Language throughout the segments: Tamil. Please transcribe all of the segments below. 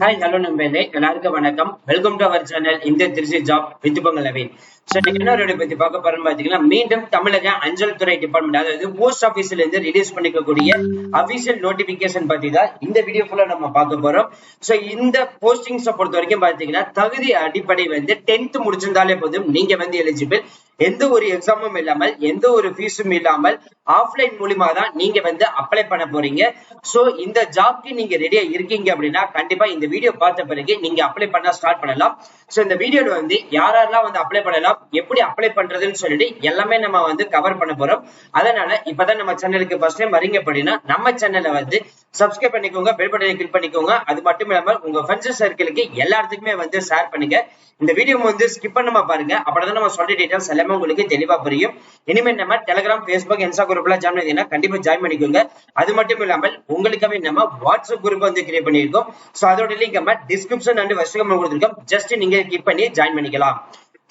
ஹாய் ஹலோ நண்பர்களே. எல்லாருக்கும் வணக்கம். வெல்கம் டு அவர் சேனல் இந்த திருச்சி ஜாப் வித் பொங்கலவின். ஸோ இன்னொரு பத்தி பார்க்க போறோம் பாத்தீங்கன்னா மீண்டும் தமிழக அஞ்சல் துறை டிபார்ட்மெண்ட் அதாவது போஸ்ட் ஆபீஸ்ல இருந்து ரிலீஸ் பண்ணிக்கக்கூடிய அபிஷியல் நோட்டிபிகேஷன் பத்தி தான் இந்த வீடியோ ஃபுல்லா நம்ம பார்க்க போறோம். ஸோ இந்த போஸ்டிங்ஸை பொறுத்த வரைக்கும் பாத்தீங்கன்னா தகுதி அடிப்படை வந்து டென்த் முடிச்சிருந்தாலே போதும். நீங்க வந்து எலிஜிபிள் எந்த ஒரு எக்ஸாமும் இல்லாமல் எந்த ஒரு ஃபீஸும் இல்லாமல் ஆஃப்லைன் மூலியமா தான் நீங்க வந்து அப்ளை பண்ண போறீங்க. சோ இந்த ஜாப்க்கு நீங்க ரெடியா இருக்கீங்க அப்படின்னா கண்டிப்பா இந்த வீடியோ பார்த்த பிறகு நீங்க அப்ளை பண்ண ஸ்டார்ட் பண்ணலாம். சோ இந்த வீடியோல வந்து யாரெல்லாம் வந்து அப்ளை பண்ணலாம் எப்படி அப்ளை பண்றதுன்னு சொல்லிட்டு எல்லாமே நம்ம வந்து கவர் பண்ண போறோம். அதனால இப்பதான் நம்ம சேனலுக்கு ஃபர்ஸ்ட் டைம் வரீங்க அப்படின்னா நம்ம சேனலை வந்து சப்ஸ்கிரைப் பண்ணிக்கோங்க பெல் பட்டனை கிளிக் பண்ணிக்கோங்க. அது மட்டும் இல்லாமல் உங்க ஃப்ரெண்ட்ஸ் சர்க்கிளுக்கு எல்லாத்துக்குமே வந்து ஷேர் பண்ணுங்க. இந்த வீடியோ வந்து ஸ்கிப் பண்ணாம பாருங்க. அப்பதான் நம்ம சொல்ற டீடைல்ஸ் எல்லாமே உங்களுக்கு தெளிவா புரியும். இனிமே நம்ம டெலிகிராம் ஃபேஸ்புக் இன்ஸ்டா குரூப்ல ஜாயின் பண்ணீங்கன்னா கண்டிப்பா ஜாயின் பண்ணிக்கோங்க. அது மட்டும் இல்லாமல் உங்களுக்காக நம்ம வாட்ஸ்அப் குரூப் வந்து கிரியேட் பண்ணியிருக்கோம். சோ அதோட லிங்க் நம்ம டிஸ்கிரிப்ஷன் அண்ட் வசகம் கொடுத்துருக்கோம். ஜஸ்ட் நீங்க கிளிக் பண்ணி ஜாயின் பண்ணிக்கலாம்.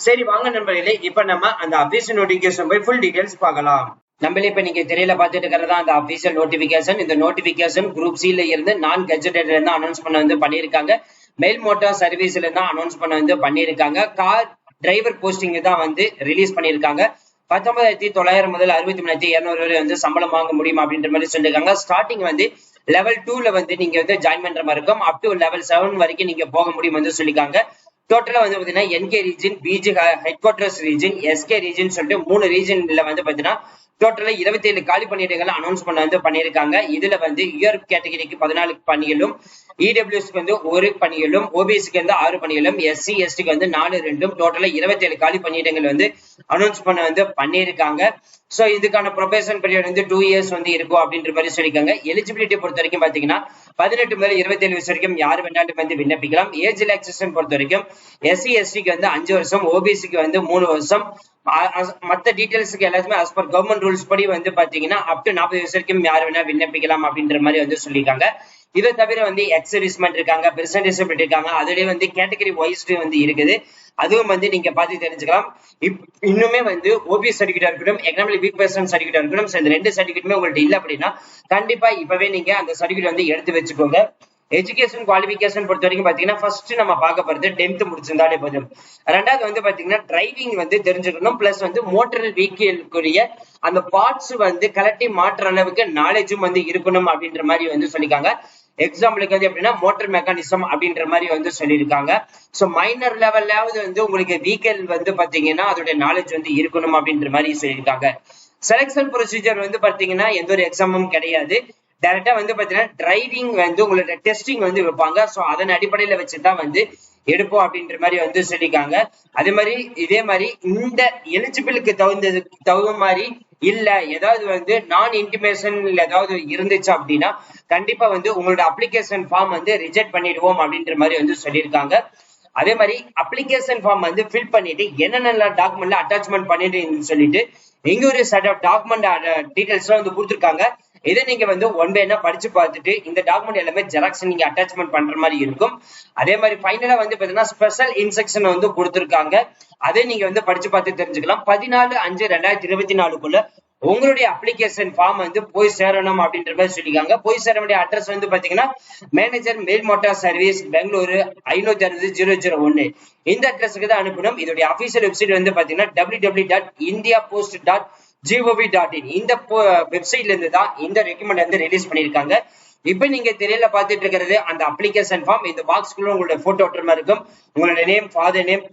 சரி வாங்க நண்பர்களே இப்ப நம்ம அந்த அபிஷன் நோட்டிபிகேஷன் போய் ஃபுல் டீடைல்ஸ் பார்க்கலாம். நம்மளே இப்ப நீங்க திரையில பாத்துட்டு இருக்கிறதா அந்த அபிஷியல் நோட்டிபிகேஷன் இந்த நோட்டிபிகேஷன் குரூப் சில இருந்து நான் கெஜெட்டட்ல இருந்து அனௌன்ஸ் பண்ண வந்து பண்ணியிருக்காங்க. மெயில் மோட்டார் சர்வீஸ்ல இருந்து அனௌன்ஸ் பண்ண வந்து பண்ணியிருக்காங்க. கார் டிரைவர் போஸ்டிங் தான் வந்து ரிலீஸ் பண்ணிருக்காங்க பத்தொன்பதாயிரத்தி தொள்ளாயிரம் முதல் அறுபத்தி மூணாயிரத்தி இருநூறு வரை வந்து சம்பளம் வாங்க முடியும் அப்படின்ற மாதிரி சொல்லியிருக்காங்க. ஸ்டார்டிங் வந்து லெவல் டூல வந்து நீங்க வந்து ஜாயின் பண்ற மாதிரி இருக்கும். அப் டு லெவல் செவன் வரைக்கும் நீங்க போக முடியும் வந்து சொல்லியிருக்காங்க. டோட்டலா வந்து பாத்தீங்கன்னா NK region BG headquarters region SK region சொல்லிட்டு மூணு ரீஜன்ல வந்து பாத்தீங்கன்னா டோட்டலா இருபத்தி ஏழு காலி பணியிடங்கள் அனௌன்ஸ் பண்ண வந்து பண்ணியிருக்காங்க. இதுல வந்து இயர் கேட்டகரிக்கு பதினாலு பணிகளும் இடபிள்யூஸ்க்கு வந்து ஒரு பணிகளும் ஓபிஎஸ்க்கு வந்து ஆறு பணிகளும் எஸ்சி எஸ்டிக்கு வந்து நாலு ரெண்டும் டோட்டலா இருபத்தி ஏழு காலி பணியிடங்கள் வந்து அனௌன்ஸ் பண்ண வந்து பண்ணியிருக்காங்க. சோ இதுக்கான ப்ரொபேஷன் பீரியட் வந்து டூ இயர்ஸ் வந்து இருக்கும் அப்படின்ற மாதிரி சொல்லியிருக்காங்க. எலிஜிபிலிட்டி பொறுத்த வரைக்கும் பாத்தீங்கன்னா பதினெட்டு முதல் இருபத்தி ஏழு வயசு வரைக்கும் யார் வேணாலும் வந்து விண்ணப்பிக்கலாம். ஏஜ் ரிலாக்சேஷன் பொறுத்த வரைக்கும் எஸ்சி எஸ்டிக்கு வந்து அஞ்சு வருஷம் ஓபிசிக்கு வந்து மூணு வருஷம் மத்த டீடைல்ஸ்க்கு எல்லாத்துமே அஸ் பர் கவர்மெண்ட் ரூல்ஸ் படி வந்து பாத்தீங்கன்னா அப் டு நாற்பது வயசு வரைக்கும் யார் வேணா விண்ணப்பிக்கலாம் அப்படின்ற மாதிரி வந்து சொல்லியிருக்காங்க. இதை தவிர வந்து எக்ஸரிஸ்மெண்ட் இருக்காங்க பெர்சன்டேஜ் இருக்காங்க அதுலயே வந்து கேட்டகரி வைஸ் வந்து இருக்குது. அதுவும் வந்து நீங்க பார்த்து தெரிஞ்சுக்கலாம். இன்னுமே வந்து ஓபி சர்டிஃபிகேட் இருக்கட்டும் எக்கனாமிக் வீக் பர்சன் சர்டிபிகேட் இருக்கட்டும் இந்த ரெண்டு சர்டிஃபிகேட்டுமே உங்கள்ட்ட இல்ல அப்படின்னா கண்டிப்பா இப்பவே நீங்க அந்த சர்டிஃபிகேட் வந்து எடுத்து வச்சுக்கோங்க. எஜுகேஷன் குவாலிபிகேஷன் பொறுத்த வரைக்கும் பாத்தீங்கன்னா ஃபர்ஸ்ட் நம்ம பார்க்க போறது டென்த் முடிச்சிருந்தாலே போதும். ரெண்டாவது வந்து பாத்தீங்கன்னா டிரைவிங் வந்து தெரிஞ்சுக்கணும். பிளஸ் வந்து மோட்டர் வெஹிக்கிள்க்குரிய அந்த பார்ட்ஸ் வந்து கலட்டி மாற்ற அளவுக்கு நாலேஜும் வந்து இருக்கணும் அப்படின்ற மாதிரி வந்து சொல்லிக்காங்க எக்ஸாம்பிளுக்கு வந்து எப்படின்னா மோட்டர் மெக்கானிசம் அப்படின்ற மாதிரி வந்து சொல்லியிருக்காங்க. ஸோ மைனர் லெவல்லாவது வந்து உங்களுக்கு வீக்கல் வந்து பாத்தீங்கன்னா அதோட நாலேஜ் வந்து இருக்கணும் அப்படின்ற மாதிரி சொல்லியிருக்காங்க. செலெக்ஷன் ப்ரொசீஜர் வந்து பாத்தீங்கன்னா எந்த ஒரு எக்ஸாமும் கிடையாது. டைரக்டா வந்து பாத்தீங்கன்னா டிரைவிங் வந்து உங்களோட டெஸ்டிங் வந்து வைப்பாங்க. ஸோ அதன் அடிப்படையில வச்சுதான் வந்து எடுப்போம் அப்படின்ற மாதிரி வந்து சொல்லியிருக்காங்க. அதே மாதிரி இதே மாதிரி இந்த எலிஜிபிளுக்கு தகுந்தது தகுந்த மாதிரி இல்ல ஏதாவது வந்து நான் இன்டிமேஷன் ஏதாவது இருந்துச்சு அப்படின்னா கண்டிப்பா வந்து உங்களோட அப்ளிகேஷன் ஃபார்ம் வந்து ரிஜெக்ட் பண்ணிடுவோம் அப்படின்ற மாதிரி வந்து சொல்லியிருக்காங்க. அதே மாதிரி அப்ளிகேஷன் ஃபார்ம் வந்து ஃபில் பண்ணிட்டு என்னென்ன டாக்குமெண்ட்ல அட்டாச்மெண்ட் பண்ணிட்டு சொல்லிட்டு எங்க ஒரு செட் ஆஃப் டாக்குமெண்ட் டீடைல்ஸ் வந்து கொடுத்துருக்காங்க. இதை நீங்க வந்து ஒன் பை என்ன படிச்சு பார்த்துட்டு இந்த டாக்குமெண்ட் எல்லாமே ஜெராக்ஸ் நீங்க அட்டாச்மெண்ட் பண்ற மாதிரி இருக்கும். அதே மாதிரி ஃபைனலா வந்து பாத்தீங்கன்னா ஸ்பெஷல் இன்ஸ்ட்ரக்ஷன் வந்து கொடுத்துருக்காங்க. அதை நீங்க வந்து படிச்சு பார்த்து தெரிஞ்சுக்கலாம். பதினாலு அஞ்சு ரெண்டாயிரத்தி இருபத்தி நாலுக்குள்ள உங்களுடைய அப்ளிகேஷன் ஃபார்ம் வந்து போய் சேரணும் அப்படின்ற மாதிரி சொல்லியிருக்காங்க. போய் சேர வேண்டிய அட்ரஸ் வந்து பாத்தீங்கன்னா manager mail motor service Bengaluru ஐநூத்தி அறுபது ஜீரோ ஜீரோ ஒன்னு. இந்த அட்ரஸுக்கு தான் அனுப்பணும். இதோடைய அபிஷியல் வெப்சைட் வந்து பாத்தீங்கன்னா W W dot India post dot gov dot in இந்த வெப்சைட்ல இருந்து தான் இந்த ரெக்கமெண்ட் வந்து ரிலீஸ் பண்ணியிருக்காங்க. இப்ப நீங்க தெரியல பாத்துட்டு இருக்கிறது அந்த அப்ளிகேஷன் ஃபார்ம் இந்த பாக்ஸ்க்குள்ள உங்களோட போட்டோ ஒட்டுற இருக்கும். உங்களோட name father name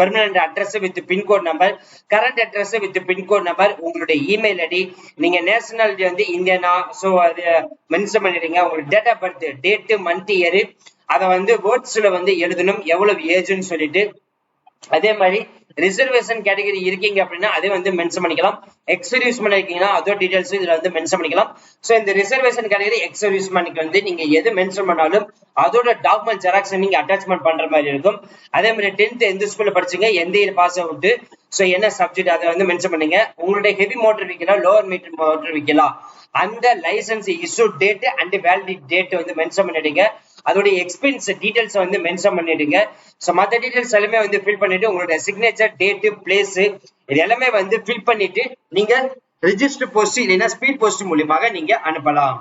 permanent address with pincode number current address with pincode number உங்களுடைய இமெயில் ஐடி நீங்க நேஷனாலிட்டி வந்து இந்தியனா சோ அது மென்ஷன் பண்ணிடுங்க. உங்களோட date of birth date month year அதை வந்து வேர்ட்ஸ்ல வந்து எழுதணும். எவ்வளவு ஏஜ்னு சொல்லிட்டு அதே மாதிரி ரிசர்வேஷன் கேட்டகரி இருக்கீங்க அப்படின்னா அதே வந்து மென்ஷன் பண்ணிக்கலாம். எக்ஸர்வீஸ் பண்ணிருக்கீங்கன்னா அதோட டீடைல்ஸ் இதுல வந்து மென்ஷன் பண்ணிக்கலாம். சோ இந்த ரிசர்வேஷன் கேட்டகரி எக்ஸர்வீஸ் பண்ணிக்கு வந்து நீங்க எது மென்ஷன் பண்ணாலும் அதோட டாக்குமெண்ட் ஜெராக்ஸ் நீங்க அட்டாச்மெண்ட் பண்ற மாதிரி இருக்கும். அதே மாதிரி டென்த் எந்த ஸ்கூல்ல படிச்சீங்க எந்த இயர் பாஸ் அவுட் சோ என்ன சப்ஜெக்ட் அதை வந்து மென்ஷன் பண்ணுங்க. உங்களுடைய heavy motor vehicle lower meter motor vehicle அந்த licence issue date and validity date வந்து மென்ஷன் பண்ணிடுங்க அதோடைய எக்ஸ்பென்ஸ் டீடைல்ஸ் வந்து மென்ஷன் பண்ணிடுங்க. ஸோ மற்ற டீட்டெயில்ஸ் எல்லாமே வந்து ஃபில் பண்ணிட்டு உங்களோட சிக்னேச்சர் டேட்டு பிளேஸ் இது எல்லாமே வந்து ஃபில் பண்ணிட்டு நீங்க ரிஜிஸ்டர் போஸ்ட் இல்லைன்னா ஸ்பீட் போஸ்ட் மூலியமாக நீங்க அனுப்பலாம்.